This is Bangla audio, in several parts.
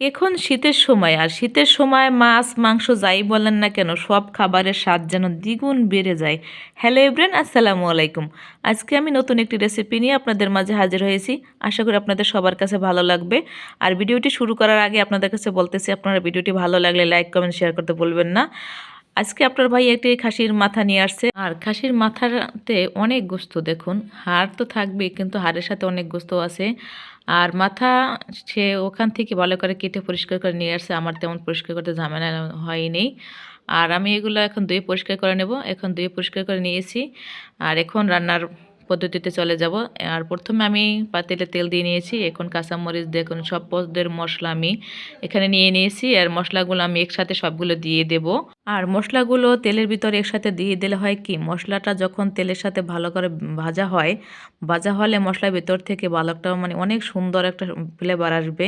এখন শীতের সময়, আর শীতের সময় মাছ, মাংস যাই বলেন না কেন, সব খাবারের স্বাদ যেন দ্বিগুণ বেড়ে যায়। হ্যালো এভরেন আসসালামু আলাইকুম। আজকে আমি নতুন একটি রেসিপি নিয়ে আপনাদের মাঝে হাজির হয়েছি। আশা করি আপনাদের সবার কাছে ভালো লাগবে। আর ভিডিওটি শুরু করার আগে আপনাদের কাছে বলতেছি, আপনারা ভিডিওটি ভালো লাগলে লাইক, কমেন্ট শেয়ার করতে বলবেন না। আজকে আপনার ভাই একটি খাসির মাথা নিয়ে আসছে। আর খাসির মাথাতে অনেক গোস্ত, দেখুন, হাড় তো থাকবেই, কিন্তু হাড়ের সাথে অনেক গোস্ত আছে। আর মাথা সে ওখান থেকে ভালো করে কেটে পরিষ্কার করে নিয়ে আসছে। আমার তেমন পরিষ্কার করতে ঝামেলা হয়নি। আর আমি এগুলো এখন ধুয়ে পরিষ্কার করে নেব। এখন ধুয়ে পরিষ্কার করে নিয়েছি। আর এখন রান্নার পদ্ধতিতে চলে যাব। আর প্রথমে আমি পাতিলে তেল দিয়ে নিয়েছি, এখন কাঁচামরিচ, দেখুন সব পদের মশলা আমি এখানে নিয়ে নিয়েছি, আর মশলাগুলো আমি একসাথে সবগুলো দিয়ে দেব। আর মশলাগুলো তেলের ভিতরে একসাথে দিয়ে দিলে হয় কি, মশলাটা যখন তেলের সাথে ভালো করে ভাজা হয়, ভাজা হলে মশলার ভিতর থেকে বালকটা মানে অনেক সুন্দর একটা ফ্লেভার আসবে,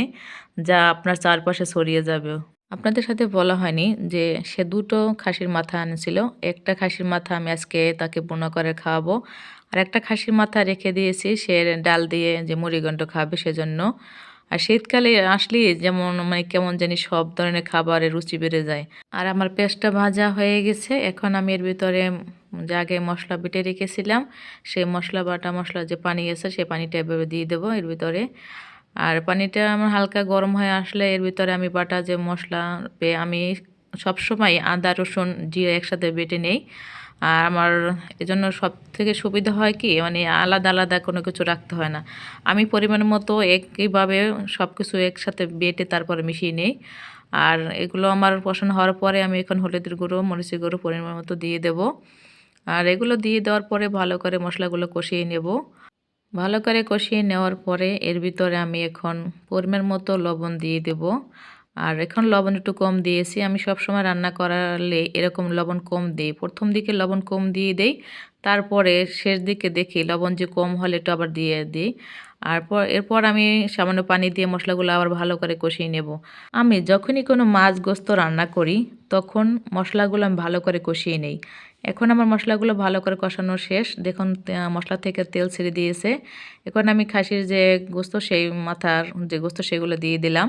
যা আপনার চারপাশে ছড়িয়ে যাবে। আপনাদের সাথে বলা হয়নি যে সে দুটো খাসির মাথা আনেছিল। একটা খাসির মাথা আমি আজকে তাকে বোনা করে খাওয়াবো। আর একটা খাসির মাথা রেখে দিয়েছি, সে ডাল দিয়ে যে মুড়িগণ্ড খাবে সেজন্য। আর শীতকালে আসলেই যেমন মানে কেমন জানি সব ধরনের খাবারের রুচি বেড়ে যায়। আর আমার পেঁয়াজটা ভাজা হয়ে গেছে। এখন আমি এর ভিতরে যে আগে মশলা বেটে রেখেছিলাম, সেই মশলা বাটা মশলা যে পানি আছে সেই পানিটা এভাবে দিয়ে দেবো এর ভিতরে। আর পানিটা আমার হালকা গরম হয়ে আসলে এর ভিতরে আমি বাটা যে মশলা পেয়ে আমি সবসময় আদা, রসুন, জিরে একসাথে বেটে নেই। আর আমার এজন্য সব থেকে সুবিধা হয় কি মানে আলাদা আলাদা কোনো কিছু রাখতে হয় না। আমি পরিমাণ মতো একইভাবে সব কিছু একসাথে বেটে তারপরে মিশিয়ে নেই। আর এগুলো আমার পছন্দ হওয়ার পরে আমি এখন হলুদের গুঁড়ো, মরিচের গুঁড়ো পরিমাণ মতো দিয়ে দেব। আর এগুলো দিয়ে দেওয়ার পরে ভালো করে মশলাগুলো কষিয়ে নেব। ভালো করে কষিয়ে নেওয়ার পরে এর ভিতরে আমি এখন পরিমাণ মতো লবণ দিয়ে দেব। আর এখন লবণ একটু কম দিয়েছি। আমি সব সময় রান্না করালে এরকম লবণ কম দিই। প্রথম দিকে লবণ কম দিয়ে দেই, তারপরে শেষ দিকে দেখি লবণ যে কম হলে একটু আবার দিয়ে দিই। আর পর, এরপর আমি সামান্য পানি দিয়ে মশলাগুলো আবার ভালো করে কষিয়ে নেব। আমি যখনই কোনো মাছ গোস্ত রান্না করি, তখন মশলাগুলো আমি ভালো করে কষিয়ে নেই। এখন আমার মশলাগুলো ভালো করে কষানো শেষ। দেখুন মশলা থেকে তেল ছেড়ে দিয়েছে। এখন আমি খাসির যে গোস্ত, সেই মাথার যে গোস্ত, সেগুলো দিয়ে দিলাম।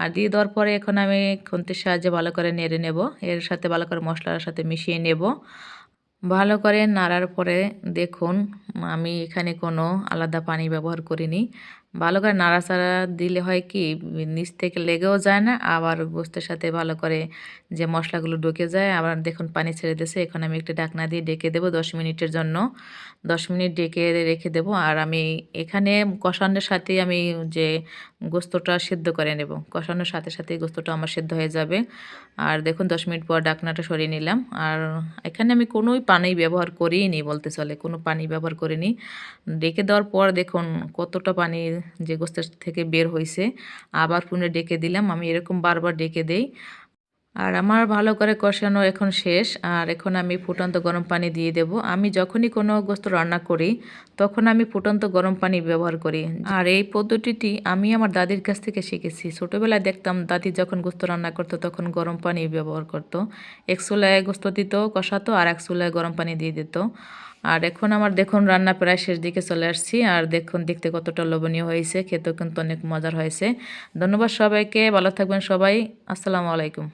আর দিয়ে দেওয়ার পরে এখন আমি খুন্তির সাহায্যে ভালো করে নেড়ে নেব। এর সাথে ভালো করে মশলার সাথে মিশিয়ে নেব। ভালো করে নাড়ার পরে দেখুন, আমি এখানে কোনো আলাদা পানি ব্যবহার করিনি। ভালো করে নাড়াচাড়া দিলে হয় কি, নিচ থেকে লেগেও যায় না, আবার গোস্তের সাথে ভালো করে যে মশলাগুলো ঢুকে যায়, আবার দেখুন পানি ছেড়ে দিয়েছে, এখন আমি একটা ডাকনা দিয়ে ডেকে দেবো দশ মিনিটের জন্য। দশ মিনিট ডেকে রেখে দেবো, আর আমি এখানে কষানোর সাথে আমি যে গোস্তটা সেদ্ধ করে নেব, কষানোর সাথে সাথে গোস্তটা আমার সেদ্ধ হয়ে যাবে। আর দেখুন দশ মিনিট পর ডাকনাটা সরিয়ে নিলাম, আর এখানে আমি কোনোই পানি ব্যবহার করিই নি বলতে চলে, কোনো পানি ব্যবহার করিনি। ডেকে দেওয়ার পর দেখুন কতটা পানি যে গোস্তের থেকে বের হয়েছে আবার পুনরায় ডেকে দিলাম। আমি এরকম বারবার ডেকে দেই। আর আমার ভালো করে কষানো এখন শেষ, আর এখন আমি ফুটন্ত গরম পানি দিয়ে দেব। আমি যখনই কোনো গোস্ত রান্না করি, তখন আমি ফুটন্ত গরম পানি ব্যবহার করি। আর এই পদ্ধতিটি আমি আমার দাদির কাছ থেকে শিখেছি। ছোটোবেলায় দেখতাম দাদি যখন গোস্ত রান্না করতো, তখন গরম পানি ব্যবহার করতো। এক চুলায় গোস্ত দিত, কষাতো, আর এক চুলায় গরম পানি দিয়ে দিত। আর এখন আমার দেখুন রান্না প্রায় শেষ দিকে চলে আসছি, আর দেখুন দেখতে কতটা লোভনীয় হয়েছে, খেতেও কিন্তু অনেক মজার হয়েছে। ধন্যবাদ সবাইকে, ভালো থাকবেন সবাই। আসসালামু আলাইকুম।